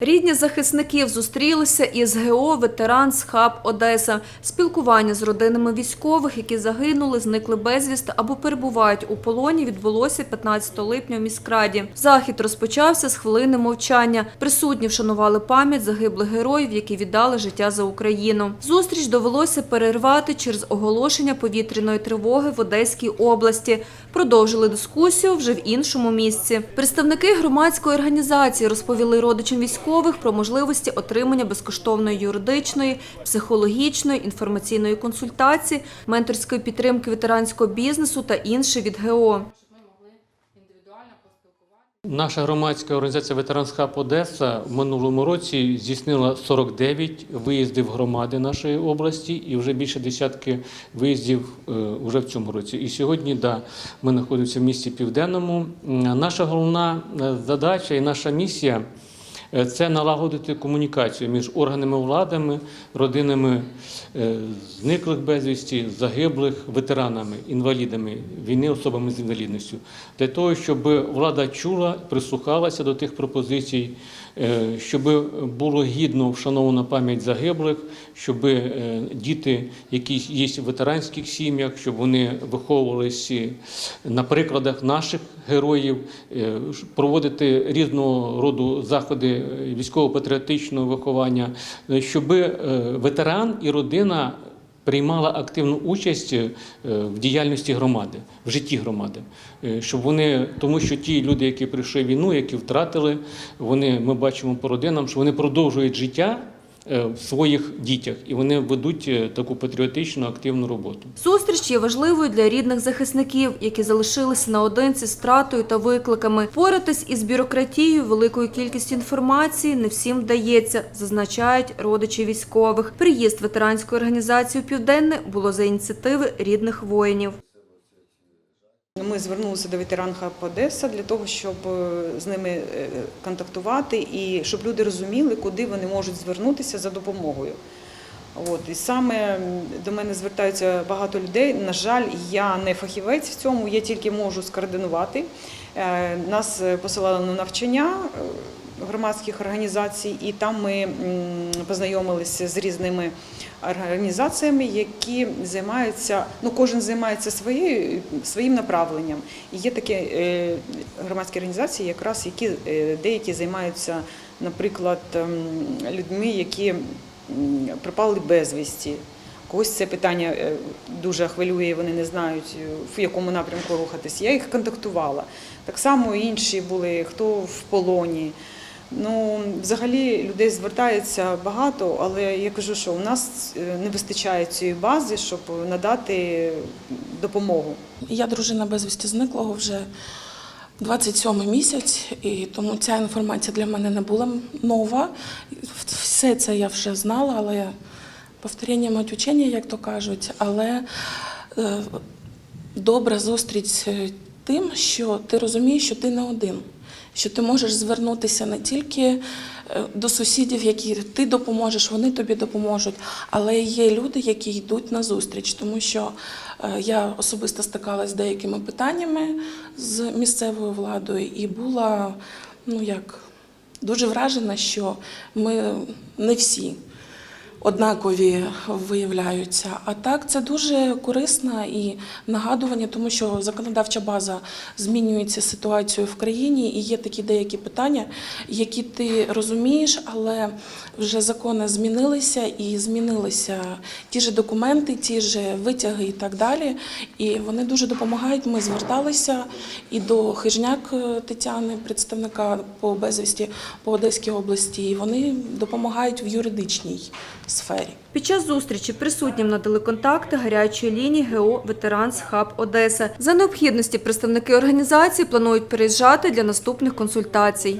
Рідні захисників зустрілися із ГО «Ветеранс Хаб Одеса. Спілкування з родинами військових, які загинули, зникли безвісти або перебувають у полоні, відбулося 15 липня у міськраді. Захід розпочався з хвилини мовчання. Присутні вшанували пам'ять загиблих героїв, які віддали життя за Україну. Зустріч довелося перервати через оголошення повітряної тривоги в Одеській області. Продовжили дискусію вже в іншому місці. Представники громадської організації розповіли родичам військових про можливості отримання безкоштовної юридичної, психологічної, інформаційної консультації, менторської підтримки ветеранського бізнесу та інше від ГО. Наша громадська організація Ветеранс Хаб Одеса в минулому році здійснила 49 виїздів громади нашої області і вже більше десятки виїздів е, вже в цьому році. І сьогодні, да, ми знаходимося в місті Південному. Наша головна е, задача і наша місія е, це налагодити комунікацію між органами владами, родинами е, зниклих безвісті, загиблих, ветеранами, інвалідами війни, особами з інвалідністю, для того, щоб влада чула, прислухалася до тих пропозицій, е, щоб було гідно вшанована пам'ять загиблих, щоб е, діти, які є в ветеранських сім'ях, щоб вони виховувалися на прикладах наших героїв, е, проводити різного роду заходи е, військово-патріотичного виховання, е, щоб ветеран і родина приймала активну участь е, в діяльності громади, в житті громади, Е, щоб вони, тому що ті люди, які прийшли війну, які втратили, вони ми бачимо по родинам, що вони продовжують життя в своїх дітях і вони ведуть е, таку патріотичну активну роботу. Зустріч є важливою для рідних захисників, які залишилися наодинці з втратою та викликами. Впоратись із бюрократією, великою кількістю інформації не всім вдається, зазначають родичі військових. Приїзд ветеранської організації Південне було за ініціативи рідних воїнів. Ми звернулися до ветеран Хаб Одеса для того, щоб е, з ними е, контактувати і щоб люди розуміли, куди вони можуть звернутися за допомогою. От і саме до мене звертаються багато людей. На жаль, я не фахівець в цьому, я тільки можу скоординувати. Е, Нас посилали на навчання громадських організацій, і там ми познайомилися з різними організаціями, які займаються, ну кожен займається своєю своїм направленням. І є такі е, громадські організації, якраз які е, деякі займаються, наприклад, ем, людьми, які пропали безвісті. Когось це питання е, дуже хвилює, вони не знають, в якому напрямку рухатись. Я їх контактувала. Так само інші були, хто в полоні. Ну, взагалі людей звертається багато, але я кажу, що у нас е, не вистачає цієї бази, щоб надати допомогу. Я дружина безвісті зниклого вже 27 місяць, і тому ця інформація для мене не була нова. Все це я вже знала, але повторення мать учення, як то кажуть. Але е, добра зустріч тим, що ти розумієш, що ти не один. Що ти можеш звернутися не тільки е, до сусідів, які ти допоможеш, вони тобі допоможуть, але є люди, які йдуть на зустріч, тому що е, я особисто стикалася з деякими питаннями з місцевою владою і була ну як дуже вражена, що ми не всі однакові виявляються. А так це дуже корисно і нагадування, тому що законодавча база змінюється ситуацією в країні, і є такі деякі питання, які ти розумієш, але вже закони змінилися і змінилися ті ж документи, ті ж витяги і так далі. І вони дуже допомагають. Ми зверталися і до Хижняк е, Тетяни, представника по безвісті по Одеській області. І вони допомагають в юридичній сфері. Під час зустрічі присутнім надали контакти гарячої лінії ГО «Ветеранс Хаб Одеса». За необхідності представники організації планують переїжджати для наступних консультацій.